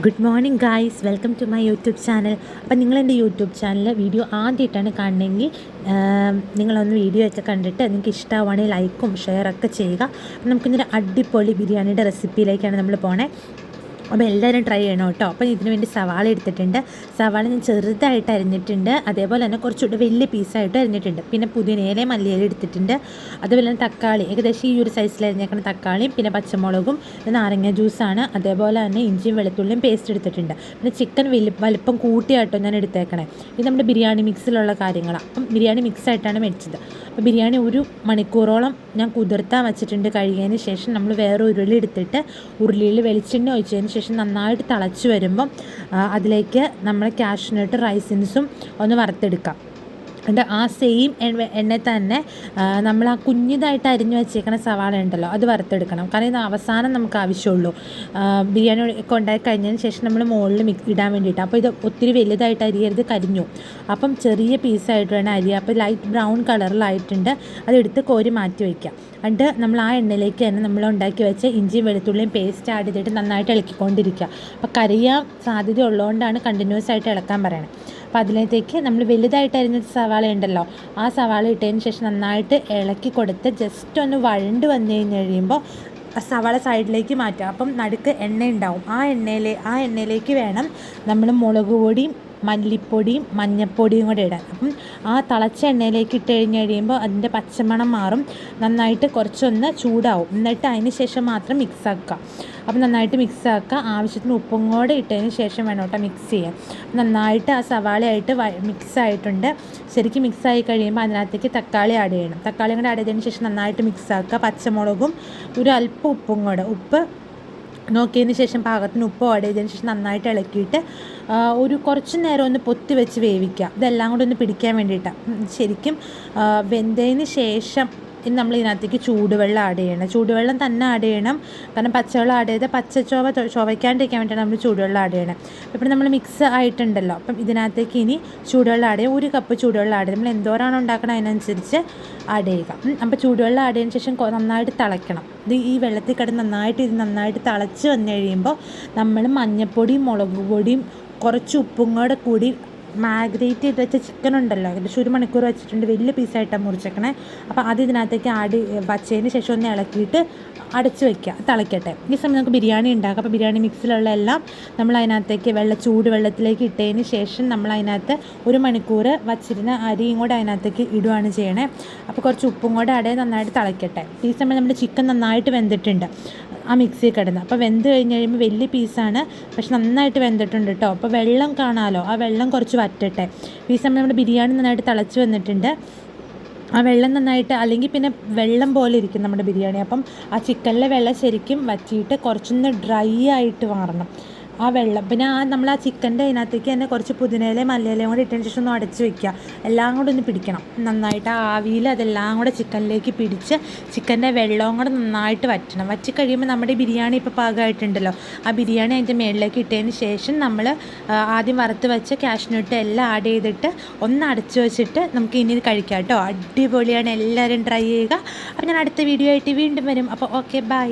Good morning guys welcome to my YouTube channel അപ്പം നിങ്ങളെന്റെ YouTube channel video ആദ്യമായിട്ടാണ് കാണണമെങ്കിൽ നിങ്ങളൊന്ന് വീഡിയോ ഒക്കെ കണ്ടിട്ട് നിങ്ങൾക്ക് ഇഷ്ടമാവുകയാണെങ്കിൽ ലൈക്കും ഷെയറൊക്കെ ചെയ്യുക. അപ്പം നമുക്കിന്നൊരു അടിപൊളി ബിരിയാണിയുടെ റെസിപ്പിയിലേക്കാണ് നമ്മൾ പോണേ. അപ്പോൾ എല്ലാവരും ട്രൈ ചെയ്യണം കേട്ടോ. അപ്പോൾ ഇതിന് വേണ്ടി സവാള എടുത്തിട്ടുണ്ട്. സവാള ഞാൻ ചെറുതായിട്ട് അരിഞ്ഞിട്ടുണ്ട്. അതേപോലെ തന്നെ കുറച്ചുകൂടി വലിയ പീസായിട്ട് അരിഞ്ഞിട്ടുണ്ട്. പിന്നെ പുതിനയിലയും മല്ലിയില എടുത്തിട്ടുണ്ട്. അതുപോലെ തന്നെ തക്കാളി. ഏകദേശം ഈ ഒരു സൈസിൽ അരിഞ്ഞേക്കുന്ന തക്കാളിയും പിന്നെ പച്ചമുളകും നാരങ്ങ ജ്യൂസാണ് അതേപോലെ തന്നെ ഇഞ്ചിയും വെളുത്തുള്ളിയും പേസ്റ്റ് എടുത്തിട്ടുണ്ട്. പിന്നെ ചിക്കൻ വലി വലിപ്പം കൂട്ടിയായിട്ടോ ഞാൻ എടുത്തേക്കണേ. ഇത് നമ്മുടെ ബിരിയാണി മിക്സിലുള്ള കാര്യങ്ങളാണ് അപ്പം ബിരിയാണി മിക്സായിട്ടാണ് മേടിച്ചത്. അപ്പോൾ ബിരിയാണി ഒരു മണിക്കൂറോളം ഞാൻ കുതിർത്താൻ വെച്ചിട്ടുണ്ട് കഴുകിയതിന് ശേഷം നമ്മൾ വേറെ ഉരുളി എടുത്തിട്ട് ഉരുളിയിൽ വെളിച്ചെണ്ണ ഒഴിച്ചതിന് ശേഷം നന്നായിട്ട് തിളച്ച് വരുമ്പം അതിലേക്ക് നമ്മൾ കാഷ്നട്ട് റൈസിൻസും ഒന്ന് വറുത്തെടുക്കാം. എന്നിട്ട് ആ സെയിം എണ്ണ തന്നെ നമ്മൾ ആ കുഞ്ഞിതായിട്ട് അരിഞ്ഞു വെച്ചേക്കുന്ന സവാള ഉണ്ടല്ലോ അത് വറുത്തെടുക്കണം. കാരണം ഇത് അവസാനം നമുക്ക് ആവശ്യമുള്ളൂ. ബിരിയാണി ഒക്കെ ഉണ്ടാക്കി കഴിഞ്ഞതിന് ശേഷം നമ്മൾ മുകളിൽ മിക്സ് ഇടാൻ വേണ്ടിയിട്ട്. അപ്പോൾ ഇത് ഒത്തിരി വലുതായിട്ട് അരിയരുത് കരിഞ്ഞു. അപ്പം ചെറിയ പീസായിട്ട് വേണം അരി അപ്പോൾ ലൈറ്റ് ബ്രൗൺ കളറിലായിട്ടുണ്ട് അതെടുത്ത് കോരി മാറ്റി വയ്ക്കാം എന്നിട്ട് നമ്മൾ ആ എണ്ണയിലേക്ക് തന്നെ നമ്മൾ ഉണ്ടാക്കി വെച്ച ഇഞ്ചിയും വെളുത്തുള്ളിയും പേസ്റ്റ് ആഡ് ചെയ്തിട്ട് നന്നായിട്ട് ഇളക്കിക്കൊണ്ടിരിക്കുക. അപ്പോൾ കരിയാൻ സാധ്യത ഉള്ളതുകൊണ്ടാണ് കണ്ടിന്യൂസ് ആയിട്ട് ഇളക്കാൻ പറയണത് അപ്പോൾ അതിലേക്ക് നമ്മൾ വലുതായിട്ട് അരിഞ്ഞ സവാള ഉണ്ടല്ലോ ആ സവാള ഇട്ടതിന് ശേഷം നന്നായിട്ട് ഇളക്കി കൊടുത്ത് ജസ്റ്റ് ഒന്ന് വഴണ്ട് വന്നു കഴിഞ്ഞ് കഴിയുമ്പോൾ സവാള സൈഡിലേക്ക് മാറ്റുക. അപ്പം നടുക്ക് എണ്ണ ഉണ്ടാവും ആ എണ്ണയിലെ ആ എണ്ണയിലേക്ക് വേണം നമ്മൾ മുളക് പൊടിയും മല്ലിപ്പൊടിയും മഞ്ഞൾപ്പൊടിയും കൂടെ ഇടാം. അപ്പം ആ തിളച്ച എണ്ണയിലേക്ക് ഇട്ട് കഴിഞ്ഞ് കഴിയുമ്പോൾ അതിന്റെ പച്ചമണം മാറും. നന്നായിട്ട് കുറച്ചൊന്ന് ചൂടാവും. എന്നിട്ട് അതിന് ശേഷം മാത്രം മിക്സ് ആക്കുക. അപ്പം നന്നായിട്ട് മിക്സ് ആക്കുക. ആവശ്യത്തിന് ഉപ്പും കൂടെ ഇട്ടതിന് ശേഷം വേണം കേട്ടോ മിക്സ് ചെയ്യാൻ. നന്നായിട്ട് ആ സവാളയായിട്ട് മിക്സ് ആയിട്ടുണ്ട്. ശരിക്കും മിക്സ് ആയി കഴിയുമ്പോൾ അതിനകത്തേക്ക് തക്കാളി ആഡ് ചെയ്യണം. തക്കാളി കൂടെ ആഡ് ചെയ്തതിന് ശേഷം നന്നായിട്ട് മിക്സ് ആക്കുക. പച്ചമുളകും ഒരു അല്പം ഉപ്പും കൂടെ. ഉപ്പ് നോക്കിയതിന് ശേഷം പാകത്തിന് ഉപ്പ് ആഡ് ചെയ്തതിന് ശേഷം നന്നായിട്ട് ഇളക്കിയിട്ട് ഒരു കുറച്ച് നേരം ഒന്ന് പൊത്തി വെച്ച് വേവിക്കുക. ഇതെല്ലാം കൂടി ഒന്ന് പിടിക്കാൻ വേണ്ടിയിട്ടാണ് ശരിക്കും വെന്തതിന് ശേഷം ഇനി നമ്മൾ ഇതിനകത്തേക്ക് ചൂടുവെള്ളം ആഡ് ചെയ്യണം. ചൂടുവെള്ളം തന്നെ ആഡ് ചെയ്യണം. കാരണം പച്ചവെള്ളം ആഡ് ചെയ്ത് പച്ചച്ചോവ ചുവയ്ക്കാണ്ടിരിക്കാൻ വേണ്ടിയിട്ടാണ് നമ്മൾ ചൂടുവെള്ളം ആഡ് ചെയ്യണം. ഇപ്പം നമ്മൾ മിക്സ് ആയിട്ടുണ്ടല്ലോ. അപ്പം ഇതിനകത്തേക്ക് ഇനി ചൂടുവെള്ളം ആഡ് ചെയ്യുക. ഒരു കപ്പ് ചൂടുവെള്ളം ആഡ് ചെയ്യും നമ്മൾ എന്തോരാണോ ഉണ്ടാക്കണം അതിനനുസരിച്ച് ആഡ് ചെയ്യുക. അപ്പോൾ ചൂടുവെള്ളം ആഡ് ചെയ്തതിന് ശേഷം നന്നായിട്ട് തിളയ്ക്കണം. ഇത് ഈ വെള്ളത്തിൽ കിടന്ന് നന്നായിട്ട് ഇത് നന്നായിട്ട് തിളച്ച് വന്നു കഴിയുമ്പോൾ നമ്മൾ മഞ്ഞൾപ്പൊടിയും മുളക് പൊടിയും കുറച്ച് ഉപ്പും കൂടെ കൂടി മാഗ്നേറ്റ് ചെയ്ത് വെച്ച ചിക്കൻ ഉണ്ടല്ലോ. ഏകദേശം ഒരു മണിക്കൂർ വെച്ചിട്ടുണ്ട്. വലിയ പീസായിട്ടാണ് മുറിച്ചേക്കണേ. അപ്പോൾ അത് ഇതിനകത്തേക്ക് ആടി വച്ചതിന് ശേഷം ഒന്ന് ഇളക്കിയിട്ട് അടച്ച് വെക്കുക. തിളയ്ക്കട്ടെ ഈ സമയം നമുക്ക് ബിരിയാണി ഉണ്ടാക്കാം. അപ്പോൾ ബിരിയാണി മിക്സിലുള്ള എല്ലാം നമ്മൾ അതിനകത്തേക്ക് വെള്ള ചൂട് വെള്ളത്തിലേക്ക് ഇട്ടതിന് ശേഷം നമ്മൾ അതിനകത്ത് ഒരു മണിക്കൂർ വച്ചിരുന്ന അരിയും കൂടെ അതിനകത്തേക്ക് ഇടുകയാണ് ചെയ്യണേ. അപ്പോൾ കുറച്ച് ഉപ്പും കൂടെ അടയെ നന്നായിട്ട് തിളയ്ക്കട്ടെ ഈ സമയം നമ്മുടെ ചിക്കൻ നന്നായിട്ട് വെന്തിട്ടുണ്ട്. ആ മിക്സി കിടന്ന്. അപ്പോൾ വെന്ത് കഴിഞ്ഞ് കഴിയുമ്പോൾ വലിയ പീസാണ് പക്ഷെ നന്നായിട്ട് വെന്തിട്ടുണ്ട് കേട്ടോ അപ്പോൾ വെള്ളം കാണാമല്ലോ ആ വെള്ളം കുറച്ച് വറ്റട്ടെ ഈ സമയം നമ്മുടെ ബിരിയാണി നന്നായിട്ട് തിളച്ച് വന്നിട്ടുണ്ട്. ആ വെള്ളം നന്നായിട്ട് അല്ലെങ്കിൽ പിന്നെ വെള്ളം പോലെ ഇരിക്കും നമ്മുടെ ബിരിയാണി. അപ്പം ആ ചിക്കനിലെ വെള്ളം ശരിക്കും വറ്റിയിട്ട് കുറച്ചൊന്ന് ഡ്രൈ ആയിട്ട് മാറണം ആ വെള്ളം. പിന്നെ ആ നമ്മൾ ആ ചിക്കന്റെ അതിനകത്തേക്ക് തന്നെ കുറച്ച് പുതിനയിലയും മല്ലിയിലയും കൂടി ഇട്ടതിന് ശേഷം ഒന്ന് അടച്ച് വെക്കുക. എല്ലാം കൂടെ ഒന്ന് പിടിക്കണം. നന്നായിട്ട് ആ ആവിയിൽ അതെല്ലാം കൂടെ ചിക്കനിലേക്ക് പിടിച്ച് ചിക്കന്റെ വെള്ളവും കൂടെ നന്നായിട്ട് വറ്റണം. വറ്റി കഴിയുമ്പോൾ നമ്മുടെ ബിരിയാണി ഇപ്പോൾ പാകമായിട്ടുണ്ടല്ലോ. ആ ബിരിയാണി അതിന്റെ മേളിലേക്ക് ഇട്ടതിന് ശേഷം നമ്മൾ ആദ്യം വറുത്ത് വെച്ച കാഷ്നട്ട് എല്ലാം ആഡ് ചെയ്തിട്ട് ഒന്ന് അടച്ചു വെച്ചിട്ട് നമുക്ക് ഇനി കഴിക്കാം കേട്ടോ. അടിപൊളിയാണ്. എല്ലാവരും ട്രൈ ചെയ്യുക. അപ്പോൾ ഞാൻ അടുത്ത വീഡിയോ ആയിട്ട് വീണ്ടും വരും. അപ്പോൾ ഓക്കെ ബൈ